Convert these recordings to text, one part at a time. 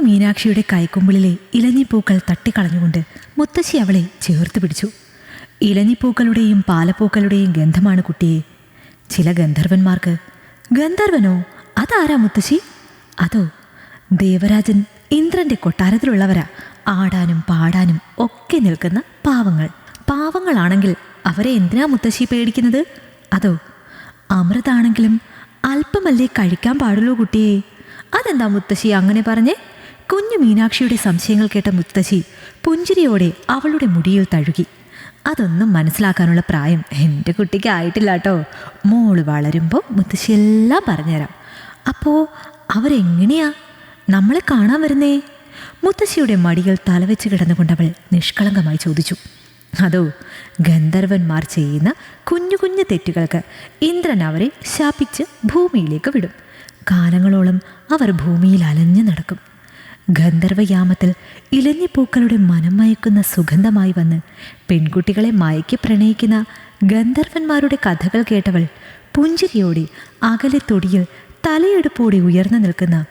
കുഞ്ഞു മീനാക്ഷിയുടെ കൈക്കുമ്പിളിലെ ഇലഞ്ഞിപ്പൂക്കൾ തട്ടിക്കളഞ്ഞുകൊണ്ട് മുത്തശ്ശി അവളെ ചേർത്ത് പിടിച്ചു. ഇലഞ്ഞിപ്പൂക്കളുടെയും പാലപ്പൂക്കളുടെയും ഗന്ധമാണ് കുട്ടിയെ. ചില ഗന്ധർവന്മാർക്ക് ഗന്ധർവനോ അതാരാ മുത്തശ്ശി? അതോ ദേവരാജൻ ഇന്ദ്രന്റെ കൊട്ടാരത്തിലുള്ളവരാ ആടാനും പാടാനും ഒക്കെ നിൽക്കുന്ന പാവങ്ങൾ. പാവങ്ങളാണെങ്കിൽ അവരെ എന്തിനാ മുത്തശ്ശി പേടിക്കുന്നത്? അതോ അമൃതാണെങ്കിലും അല്പമല്ലേ കഴിക്കാൻ പാടുള്ളൂ കുട്ടിയെ. അതെന്താ മുത്തശ്ശി അങ്ങനെ പറഞ്ഞേ? കുഞ്ഞു മീനാക്ഷിയുടെ സംശയങ്ങൾ കേട്ട മുത്തശ്ശി പുഞ്ചിരിയോടെ അവളുടെ മുടിയിൽ തഴുകി. അതൊന്നും മനസ്സിലാക്കാനുള്ള പ്രായം എന്റെ കുട്ടിക്ക് ആയിട്ടില്ല കേട്ടോ മോൾ വളരുമ്പോൾ മുത്തശ്ശി എല്ലാം പറഞ്ഞുതരാം. അപ്പോൾ അവരെങ്ങനെയാ? നമ്മളെ കാണാൻ വരുന്നേ? മുത്തശ്ശിയുടെ മടിയിൽ തലവെച്ച് കിടന്നുകൊണ്ടവൾ നിഷ്കളങ്കമായി ചോദിച്ചു. അതോ ഗന്ധർവന്മാർ ചെയ്യുന്ന കുഞ്ഞു കുഞ്ഞു തെറ്റുകൾക്ക് ഇന്ദ്രൻ അവരെ ശാപിച്ച് ഭൂമിയിലേക്ക് വിടും. കാലങ്ങളോളം അവർ ഭൂമിയിൽ അലഞ്ഞു നടക്കും. ഗന്ധർവയാമത്തിൽ ഇലഞ്ഞിപ്പൂക്കളുടെ മനം മയക്കുന്ന സുഗന്ധമായി വന്ന് പെൺകുട്ടികളെ മയക്കി പ്രണയിക്കുന്ന ഗന്ധർവന്മാരുടെ കഥകൾ കേട്ടവൾ പുഞ്ചിരിയോടെ അകലെ തൊടിയിൽ തലയെടുപ്പോടെ ഉയർന്നു നിൽക്കുന്ന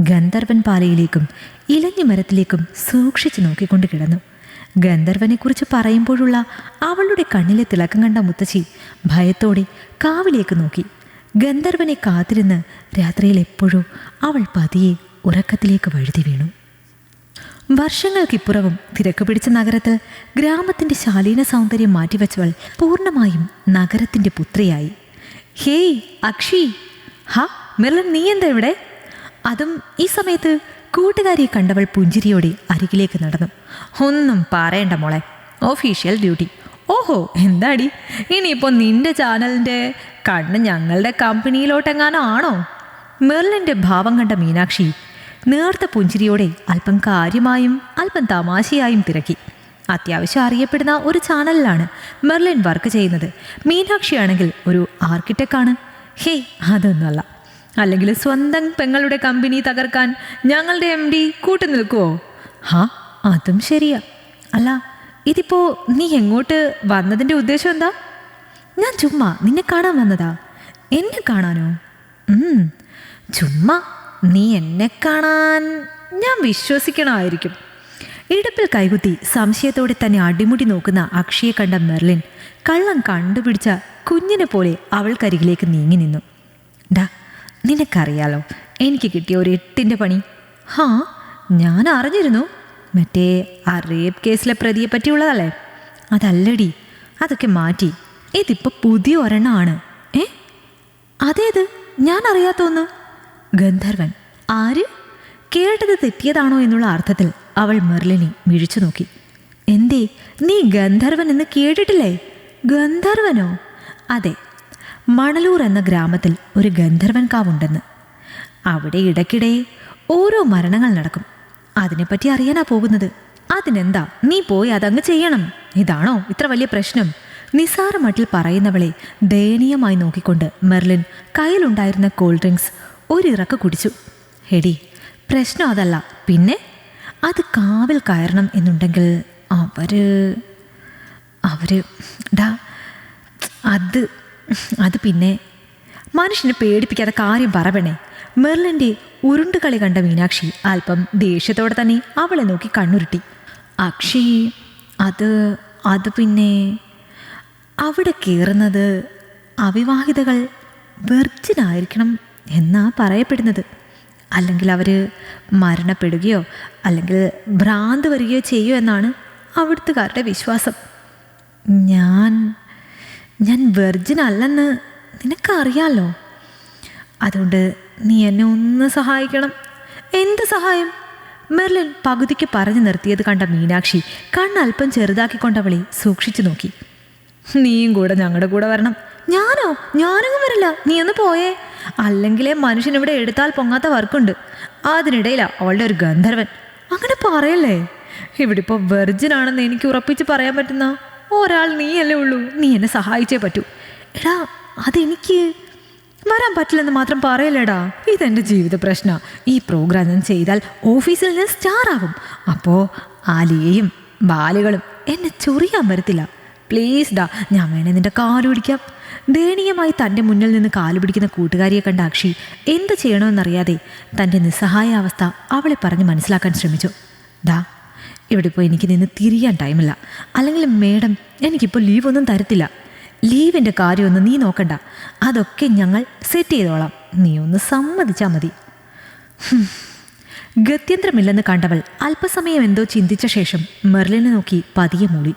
ഗന്ധർവൻ പാലയിലേക്കും ഇലഞ്ഞി മരത്തിലേക്കും സൂക്ഷിച്ചു നോക്കിക്കൊണ്ട് കിടന്നു. ഗന്ധർവനെക്കുറിച്ച് പറയുമ്പോഴുള്ള അവളുടെ കണ്ണിലെ തിളക്കം കണ്ട മുത്തശ്ശി ഭയത്തോടെ കാവിലേക്ക് നോക്കി. ഗന്ധർവനെ കാത്തിരുന്ന് രാത്രിയിൽ എപ്പോഴും അവൾ പതിയെ ഉറക്കത്തിലേക്ക് വഴുതി വീണു. വർഷങ്ങൾക്കിപ്പുറവും തിരക്ക് പിടിച്ച നഗരത്തിൽ ഗ്രാമത്തിന്റെ ശാലീന സൗന്ദര്യം മാറ്റിവെച്ചവൾ പൂർണമായും നഗരത്തിന്റെ പുത്രിയായി. ഹേയ് അക്ഷി. ഹാ മെർലൻ നീ എന്താ ഇവിടെ? അതും ഈ സമയത്ത് കൂട്ടുകാരിയെ കണ്ടവൾ പുഞ്ചിരിയോടെ അരികിലേക്ക് നടന്നു. ഒന്നും പറയണ്ട മോളെ ഒഫീഷ്യൽ ഡ്യൂട്ടി ഓഹോ എന്താടി? ഇനിയിപ്പോൾ നിന്റെ ചാനലിന്റെ കണ്ണ് ഞങ്ങളുടെ കമ്പനിയിലോട്ടെങ്ങാനോ ആണോ? മെർലിന്റെ ഭാവം കണ്ട മീനാക്ഷി നേർത്ത പുഞ്ചിരിയോടെ അല്പം കാര്യമായും അല്പം തമാശയായും തിരക്കി. അത്യാവശ്യം അറിയപ്പെടുന്ന ഒരു ചാനലിലാണ് മെർലിൻ വർക്ക് ചെയ്യുന്നത്. മീനാക്ഷിയാണെങ്കിൽ ഒരു ആർക്കിടെക്റ്റാണ് ഹേയ് അതൊന്നുമല്ല. അല്ലെങ്കിൽ സ്വന്തം പെങ്ങളുടെ കമ്പനി തകർക്കാൻ ഞങ്ങളുടെ എം ഡി കൂട്ടു നിൽക്കുവോ? ഹാ അതും ശരിയാ. അല്ല ഇതിപ്പോ നീ എങ്ങോട്ട് വന്നതിന്റെ ഉദ്ദേശം എന്താ? ഞാൻ ചുമ്മാ നിന്നെ കാണാൻ വന്നതാ. എന്നെ കാണാനോ? ചുമ്മാ നീ എന്നെ കാണാൻ ഞാൻ വിശ്വസിക്കണമായിരിക്കും. ഇടുപ്പിൽ കൈകുത്തി സംശയത്തോടെ തന്നെ അടിമുടി നോക്കുന്ന അക്ഷയെ കണ്ട മെർലിൻ കള്ളം കണ്ടുപിടിച്ച കുഞ്ഞിനെ പോലെ അവൾക്കരികിലേക്ക് നീങ്ങി നിന്നു. ഡാ നിനക്കറിയാലോ എനിക്ക് കിട്ടിയ ഒരു എട്ടിന്റെ പണി. ഹാ ഞാൻ അറിഞ്ഞിരുന്നു. മറ്റേ ആ റേപ്പ് കേസിലെ പ്രതിയെ പറ്റിയുള്ളതല്ലേ? അതല്ലടി അതൊക്കെ മാറ്റി. ഇതിപ്പോൾ പുതിയ ഒരെണ്ണമാണ് ഏ? അതേത്? ഞാൻ അറിയാത്തോന്ന്. ഗന്ധർവൻ ആര്? കേട്ടത് തെറ്റിയതാണോ എന്നുള്ള അർത്ഥത്തിൽ അവൾ മെർലിനെ മിഴിച്ചു നോക്കി. എന്തേ നീ ഗന്ധർവൻ എന്ന് കേട്ടിട്ടില്ലേ? ഗന്ധർവനോ അതെ മണലൂർ എന്ന ഗ്രാമത്തിൽ ഒരു ഗന്ധർവൻ കാവുണ്ടെന്ന്. അവിടെ ഇടയ്ക്കിടെ ഓരോ മരണങ്ങൾ നടക്കും. അതിനെപ്പറ്റി അറിയാനാ പോകുന്നത്. അതിനെന്താ? നീ പോയി അതങ്ങ് ചെയ്യണം. ഇതാണോ ഇത്ര വലിയ പ്രശ്നം? നിസാരമട്ടിൽ പറയുന്നവളെ ദയനീയമായി നോക്കിക്കൊണ്ട് മെർലിൻ കയ്യിലുണ്ടായിരുന്ന കൂൾ ഡ്രിങ്ക്സ് ഒരിറക്ക് കുടിച്ചു. ഹെടി പ്രശ്നം അതല്ല. പിന്നെ? അത് കാവിൽ കയറണം എന്നുണ്ടെങ്കിൽ അവർ അവർ ഡാ അത് അത് പിന്നെ. മനുഷ്യനെ പേടിപ്പിക്കാത്ത കാര്യം പറവണേ മെർലിന്റെ ഉരുണ്ടുകളി കണ്ട മീനാക്ഷി അല്പം ദേഷ്യത്തോടെ തന്നെ അവളെ നോക്കി കണ്ണുരുട്ടി. അക്ഷി അത് അത് പിന്നെ. അവിടെ കയറുന്നത് അവിവാഹിതകൾ വെർജിനായിരിക്കണം എന്നാ പറയപ്പെടുന്നത്? അല്ലെങ്കിൽ അവർ മരണപ്പെടുകയോ അല്ലെങ്കിൽ ഭ്രാന്ത് വരികയോ ചെയ്യോ എന്നാണ് അവിടുത്തുകാരുടെ വിശ്വാസം. ഞാൻ ഞാൻ വെർജിൻ അല്ലെന്ന് നിനക്കറിയാലോ? അതുകൊണ്ട് നീ എന്നെ ഒന്ന് സഹായിക്കണം. എന്ത് സഹായം? മെർലിൻ പകുതിക്ക് പറഞ്ഞു നിർത്തിയത് കണ്ട മീനാക്ഷി കണ്ണൽപ്പം ചെറുതാക്കിക്കൊണ്ടവളെ സൂക്ഷിച്ചു നോക്കി. നീയും കൂടെ ഞങ്ങളുടെ കൂടെ വരണം. ഞാനോ? ഞാനൊന്നും വരില്ല. നീ ഒന്ന് പോയേ. അല്ലെങ്കിലേ മനുഷ്യൻ ഇവിടെ എടുത്താൽ പൊങ്ങാത്ത വർക്കുണ്ട്. അതിനിടയിലാ അവളുടെ ഒരു ഗന്ധർവൻ അങ്ങനെ പറയല്ലേ? ഇവിടെ ഇപ്പോൾ വെർജിൻ ആണെന്ന് എനിക്ക് ഉറപ്പിച്ച് പറയാൻ പറ്റുന്ന ഒരാൾ നീയല്ലേ ഉള്ളൂ. നീ എന്നെ സഹായിച്ചേ പറ്റൂ. എടാ അതെനിക്ക് വരാൻ പറ്റില്ലെന്ന് മാത്രം പറയല്ലേടാ? ഇതെന്റെ ജീവിത പ്രശ്ന. ഈ പ്രോഗ്രാം ഞാൻ ചെയ്താൽ ഓഫീസിൽ ഞാൻ സ്റ്റാർ ആകും അപ്പോൾ ആലിയയും ബാലുകളും എന്നെ ചൊറിയാൻ വരത്തില്ല. പ്ലീസ് ഡാ ഞാൻ വേണേ നിന്റെ കാൽ ദയനീയമായി തന്റെ മുന്നിൽ നിന്ന് കാലുപിടിക്കുന്ന കൂട്ടുകാരിയെ കണ്ട അക്ഷി എന്ത് ചെയ്യണമെന്നറിയാതെ തന്റെ നിസ്സഹായ അവസ്ഥ അവളെ പറഞ്ഞ് മനസ്സിലാക്കാൻ ശ്രമിച്ചു. ദാ ഇവിടെ ഇപ്പോൾ എനിക്ക് നിന്ന് തിരിയാൻ ടൈമില്ല. അല്ലെങ്കിൽ മേഡം എനിക്കിപ്പോൾ ലീവൊന്നും തരത്തില്ല. ലീവിന്റെ കാര്യമൊന്നും നീ നോക്കണ്ട. അതൊക്കെ ഞങ്ങൾ സെറ്റ് ചെയ്തോളാം. നീ ഒന്ന് സമ്മതിച്ചാൽ മതി. ഗത്യന്ത്രമില്ലെന്ന് കണ്ടവൾ അല്പസമയം എന്തോ ചിന്തിച്ച ശേഷം മെർലിനെ നോക്കി പതിയെ മൂളി.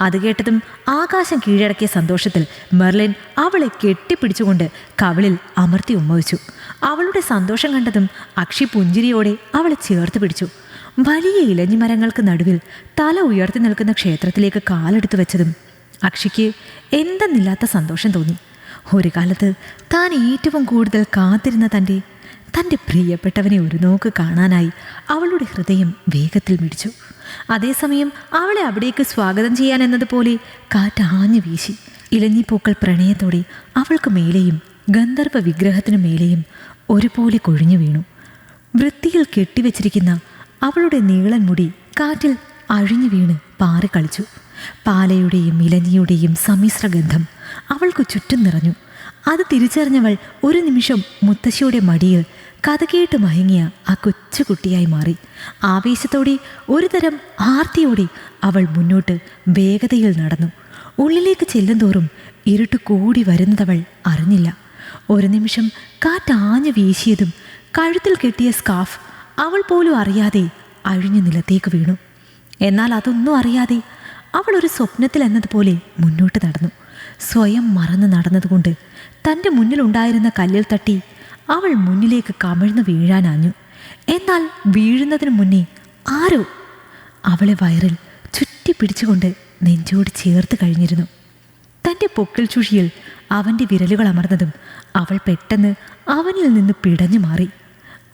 അത് കേട്ടതും ആകാശം കീഴടക്കിയ സന്തോഷത്തിൽ മെർലിൻ അവളെ കെട്ടിപ്പിടിച്ചുകൊണ്ട് കവിളിൽ അമർത്തി ഉമ്മവിച്ചു. അവളുടെ സന്തോഷം കണ്ടതും അക്ഷി പുഞ്ചിരിയോടെ അവളെ ചേർത്ത് പിടിച്ചു. വലിയ ഇലഞ്ഞിമരങ്ങൾക്ക് നടുവിൽ തല ഉയർത്തി നിൽക്കുന്ന ക്ഷേത്രത്തിലേക്ക് കാലെടുത്തു വെച്ചതും അക്ഷിക്ക് എന്തെന്നില്ലാത്ത സന്തോഷം തോന്നി. ഒരു കാലത്ത് താൻ ഏറ്റവും കൂടുതൽ കാത്തിരുന്ന തന്റെ തന്റെ പ്രിയപ്പെട്ടവനെ ഒരു നോക്ക് കാണാനായി അവളുടെ ഹൃദയം വേഗത്തിൽ മിടിച്ചു. അതേസമയം അവളെ അവിടേക്ക് സ്വാഗതം ചെയ്യാൻ എന്നതുപോലെ കാറ്റ് ആഞ്ഞു വീശി. ഇലഞ്ഞിപ്പൂക്കൾ പ്രണയത്തോടെ അവൾക്ക് മേലെയും ഗന്ധർവ വിഗ്രഹത്തിനു മേലെയും ഒരുപോലെ കൊഴിഞ്ഞു വീണു. വൃത്തിയിൽ കെട്ടിവെച്ചിരിക്കുന്ന അവളുടെ നീളൻ മുടി കാറ്റിൽ അഴിഞ്ഞു വീണ് പാറിക്കളിച്ചു പാലയുടെയും ഇലഞ്ഞിയുടെയും സമ്മിശ്ര ഗന്ധം അവൾക്ക് ചുറ്റും നിറഞ്ഞു. അത് തിരിച്ചറിഞ്ഞവൾ ഒരു നിമിഷം മുത്തശ്ശിയുടെ മടിയിൽ കഥ കേട്ട് മയങ്ങിയ ആ കൊച്ചുകുട്ടിയായി മാറി. ആവേശത്തോടെ ഒരുതരം ആർത്തിയോടെ അവൾ മുന്നോട്ട് വേഗതയിൽ നടന്നു. ഉള്ളിലേക്ക് ചെല്ലുന്തോറും ഇരുട്ട് കൂടി വരുന്നതവൾ അറിഞ്ഞില്ല. ഒരു നിമിഷം കാറ്റാഞ്ഞു വീശിയതും കഴുത്തിൽ കെട്ടിയ സ്കാഫ് അവൾ പോലും അറിയാതെ അഴിഞ്ഞു നിലത്തേക്ക് വീണു. എന്നാൽ അതൊന്നും അറിയാതെ അവൾ ഒരു സ്വപ്നത്തിൽ എന്നതുപോലെ മുന്നോട്ട് നടന്നു. സ്വയം മറന്ന് നടന്നതുകൊണ്ട് തന്റെ മുന്നിലുണ്ടായിരുന്ന കല്ലിൽ തട്ടി അവൾ മുന്നിലേക്ക് കമിഴ്ന്നു വീഴാനാഞ്ഞു എന്നാൽ വീഴുന്നതിന് മുന്നേ ആരോ അവളെ വയറിൽ ചുറ്റി പിടിച്ചുകൊണ്ട് നെഞ്ചോട് ചേർത്ത് കഴിഞ്ഞിരുന്നു. തന്റെ പൊക്കിൾ ചുഴിയിൽ അവന്റെ വിരലുകൾ അമർന്നതും അവൾ പെട്ടെന്ന് അവനിൽ നിന്ന് പിടഞ്ഞു മാറി.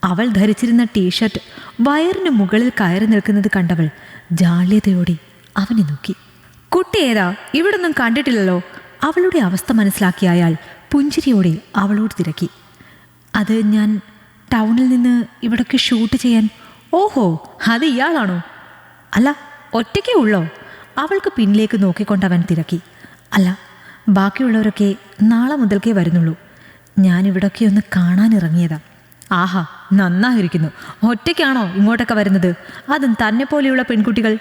അവൾ ധരിച്ചിരുന്ന ടീഷർട്ട് വയറിന് മുകളിൽ കയറി നിൽക്കുന്നത് കണ്ടവൾ ജാള്യതയോടെ അവനെ നോക്കി. കുട്ടി ഏതാ? ഇവിടൊന്നും കണ്ടിട്ടില്ലല്ലോ. അവളുടെ അവസ്ഥ മനസ്സിലാക്കിയ അയാൾ പുഞ്ചിരിയോടെ അവളോട് തിരക്കി. അത് ഞാൻ ടൗണിൽ നിന്ന് ഇവിടൊക്കെ ഷൂട്ട് ചെയ്യാൻ ഓഹോ അത് ഇയാളാണോ? അല്ല ഒറ്റയ്ക്കേ ഉള്ളോ അവൾക്ക് പിന്നിലേക്ക് നോക്കിക്കൊണ്ട് അവൻ തിരക്കി. അല്ല ബാക്കിയുള്ളവരൊക്കെ നാളെ മുതൽക്കേ വരുന്നുള്ളൂ. ഞാൻ ഇവിടൊക്കെ ഒന്ന് കാണാനിറങ്ങിയതാ ആഹാ നന്നായിരിക്കുന്നു. ഒറ്റയ്ക്കാണോ ഇങ്ങോട്ടൊക്കെ വരുന്നത്? അതും തന്നെ പോലെയുള്ള പെൺകുട്ടികൾ.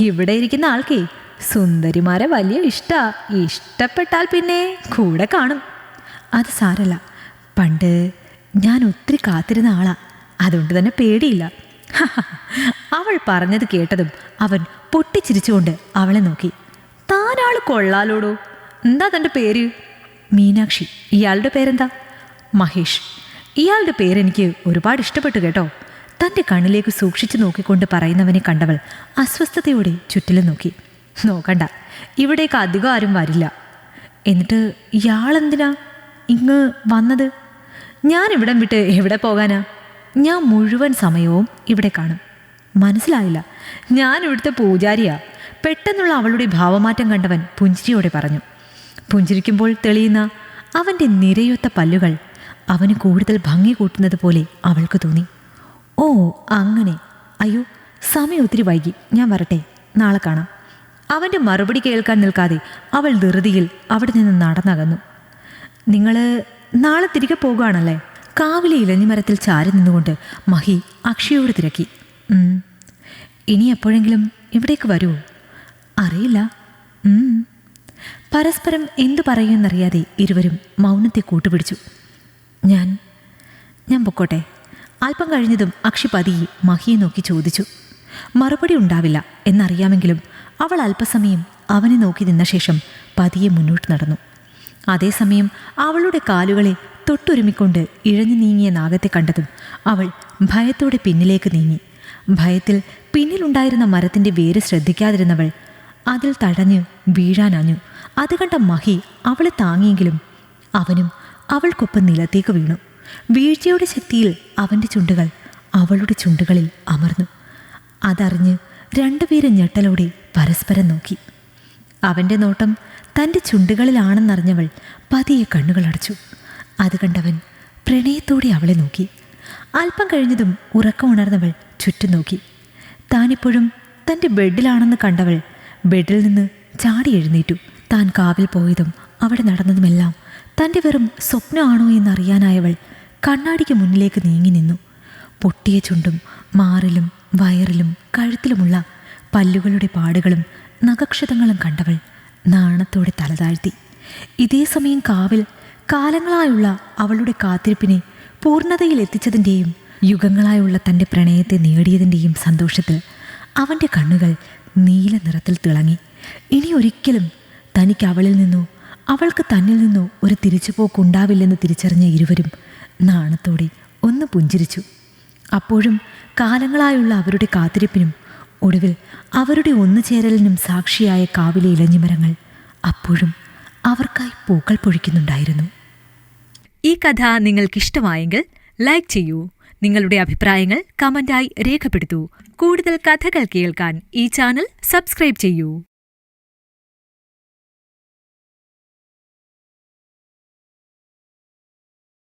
ഇവിടെ ഇരിക്കുന്ന ആൾക്കേ സുന്ദരിമാരെ വലിയ ഇഷ്ടാ. ഇഷ്ടപ്പെട്ടാൽ പിന്നെ കൂടെ കാണും. അത് സാരല്ല. പണ്ട് ഞാൻ ഒത്തിരി കാത്തിരുന്ന ആളാ. അതുകൊണ്ട് തന്നെ പേടിയില്ല. അവൾ പറഞ്ഞത് കേട്ടതും അവൻ പൊട്ടിച്ചിരിച്ചുകൊണ്ട് അവളെ നോക്കി. താനാൾ കൊള്ളാലോടോ? എന്താ തന്റെ പേര്? മീനാക്ഷി. ഇയാളുടെ പേരെന്താ? മഹേഷ്. ഇയാളുടെ പേരെനിക്ക് ഒരുപാട് ഇഷ്ടപ്പെട്ടു കേട്ടോ. തന്റെ കണ്ണിലേക്ക് സൂക്ഷിച്ചു നോക്കിക്കൊണ്ട് പറയുന്നവനെ കണ്ടവൾ അസ്വസ്ഥതയോടെ ചുറ്റിലും നോക്കി. നോക്കണ്ട. ഇവിടേക്ക് അധികം ആരും വരില്ല. എന്നിട്ട് ഇയാളെന്തിനാ ഇങ്ങ് വന്നത്? ഞാൻ ഇവിടം വിട്ട് എവിടെ പോകാനാ? ഞാൻ മുഴുവൻ സമയവും ഇവിടെ കാണും. മനസ്സിലായില്ല. ഞാൻ ഇവിടുത്തെ പൂജാരിയാ. പെട്ടെന്നുള്ള അവളുടെ ഭാവമാറ്റം കണ്ടവൻ പുഞ്ചിരിയോടെ പറഞ്ഞു. പുഞ്ചിരിക്കുമ്പോൾ തെളിയുന്ന അവന്റെ നിരയൊത്ത പല്ലുകൾ അവന് കൂടുതൽ ഭംഗി കൂട്ടുന്നത് പോലെ അവൾക്ക് തോന്നി. ഓ അങ്ങനെ. അയ്യോ സമയം ഒത്തിരി വൈകി. ഞാൻ വരട്ടെ. നാളെ കാണാം. അവന്റെ മറുപടി കേൾക്കാൻ നിൽക്കാതെ അവൾ ധൃതിയിൽ അവിടെ നിന്ന് നടന്നകന്നു. നിങ്ങൾ നാളെ തിരികെ പോകുകയാണല്ലേ? കാവിലെ ഇലഞ്ഞിമരത്തിൽ ചാരി നിന്നുകൊണ്ട് മഹി അക്ഷയോട് തിരക്കി. "ഉം. ഇനി എപ്പോഴെങ്കിലും ഇവിടേക്ക് വരുമോ അറിയില്ല. പരസ്പരം എന്തു പറയുമെന്നറിയാതെ ഇരുവരും മൗനത്തെ കൂട്ടുപിടിച്ചു. ഞാൻ ഞാൻ പൊക്കോട്ടെ. അല്പം കഴിഞ്ഞതും അക്ഷി പതിയെ മഹിയെ നോക്കി ചോദിച്ചു. മറുപടി ഉണ്ടാവില്ല എന്നറിയാമെങ്കിലും അവൾ അല്പസമയം അവനെ നോക്കി നിന്ന ശേഷം പതിയെ മുന്നോട്ട് നടന്നു. അതേസമയം അവളുടെ കാലുകളെ തൊട്ടൊരുമിക്കൊണ്ട് ഇഴഞ്ഞു നീങ്ങിയ നാഗത്തെ കണ്ടതും അവൾ ഭയത്തോടെ പിന്നിലേക്ക് നീങ്ങി. ഭയത്തിൽ പിന്നിലുണ്ടായിരുന്ന മരത്തിന്റെ വേര് ശ്രദ്ധിക്കാതിരുന്നവൾ അതിൽ തടഞ്ഞ് വീഴാനഞ്ഞു. അത് കണ്ട മഹി അവളെ താങ്ങിയെങ്കിലും അവനും അവൾക്കൊപ്പം നിലത്തേക്ക് വീണു. വീഴ്ചയുടെ ശക്തിയിൽ അവന്റെ ചുണ്ടുകൾ അവളുടെ ചുണ്ടുകളിൽ അമർന്നു. അതറിഞ്ഞ് രണ്ടുപേരും ഞെട്ടലോടെ പരസ്പരം നോക്കി. അവന്റെ നോട്ടം തന്റെ ചുണ്ടുകളിലാണെന്നറിഞ്ഞവൾ പതിയെ കണ്ണുകളടച്ചു അത് കണ്ടവൻ പ്രണയത്തോടെ അവളെ നോക്കി. അല്പം കഴിഞ്ഞതും ഉറക്കമുണർന്നവൾ ചുറ്റും നോക്കി. താനിപ്പോഴും തന്റെ ബെഡിലാണെന്ന് കണ്ടവൾ ബെഡിൽ നിന്ന് ചാടി എഴുന്നേറ്റു. താൻ കാവിൽ പോയതും അവിടെ നടന്നതുമെല്ലാം തന്റെ വെറും സ്വപ്നമാണോ എന്നറിയാനായവൾ കണ്ണാടിക്ക് മുന്നിലേക്ക് നീങ്ങി നിന്നു. പൊട്ടിയ ചുണ്ടും മാറിലും വയറിലും കഴുത്തിലുമുള്ള പല്ലുകളുടെ പാടുകളും നഖക്ഷതങ്ങളും കണ്ടവൾ നാണത്തോടെ തലതാഴ്ത്തി ഇതേ സമയം കാവിൽ കാലങ്ങളായുള്ള അവളുടെ കാത്തിരിപ്പിനെ പൂർണതയിൽ എത്തിച്ചതിന്റെയും യുഗങ്ങളായുള്ള തന്റെ പ്രണയത്തെ നേടിയതിന്റെയും സന്തോഷത്തിൽ അവന്റെ കണ്ണുകൾ നീല നിറത്തിൽ തിളങ്ങി. ഇനി ഒരിക്കലും തനിക്ക് അവളിൽ നിന്നോ അവൾക്ക് തന്നിൽ നിന്നോ ഒരു തിരിച്ചുപോക്കുണ്ടാവില്ലെന്ന് തിരിച്ചറിഞ്ഞ ഇരുവരും നാണത്തോടെ ഒന്ന് പുഞ്ചിരിച്ചു. അപ്പോഴും കാലങ്ങളായുള്ള അവരുടെ കാത്തിരിപ്പിനും ഒടുവിൽ അവരുടെ ഒന്നുചേരലിനും സാക്ഷിയായ കാവിലെ ഇലഞ്ഞിമരങ്ങൾ അപ്പോഴും അവർക്കായി പൂക്കൾ പൊഴിക്കുന്നുണ്ടായിരുന്നു. ഈ കഥ നിങ്ങൾക്കിഷ്ടമായെങ്കിൽ ലൈക്ക് ചെയ്യൂ. നിങ്ങളുടെ അഭിപ്രായങ്ങൾ കമന്റായി രേഖപ്പെടുത്തൂ. കൂടുതൽ കഥകൾ കേൾക്കാൻ ഈ ചാനൽ സബ്സ്ക്രൈബ് ചെയ്യൂ.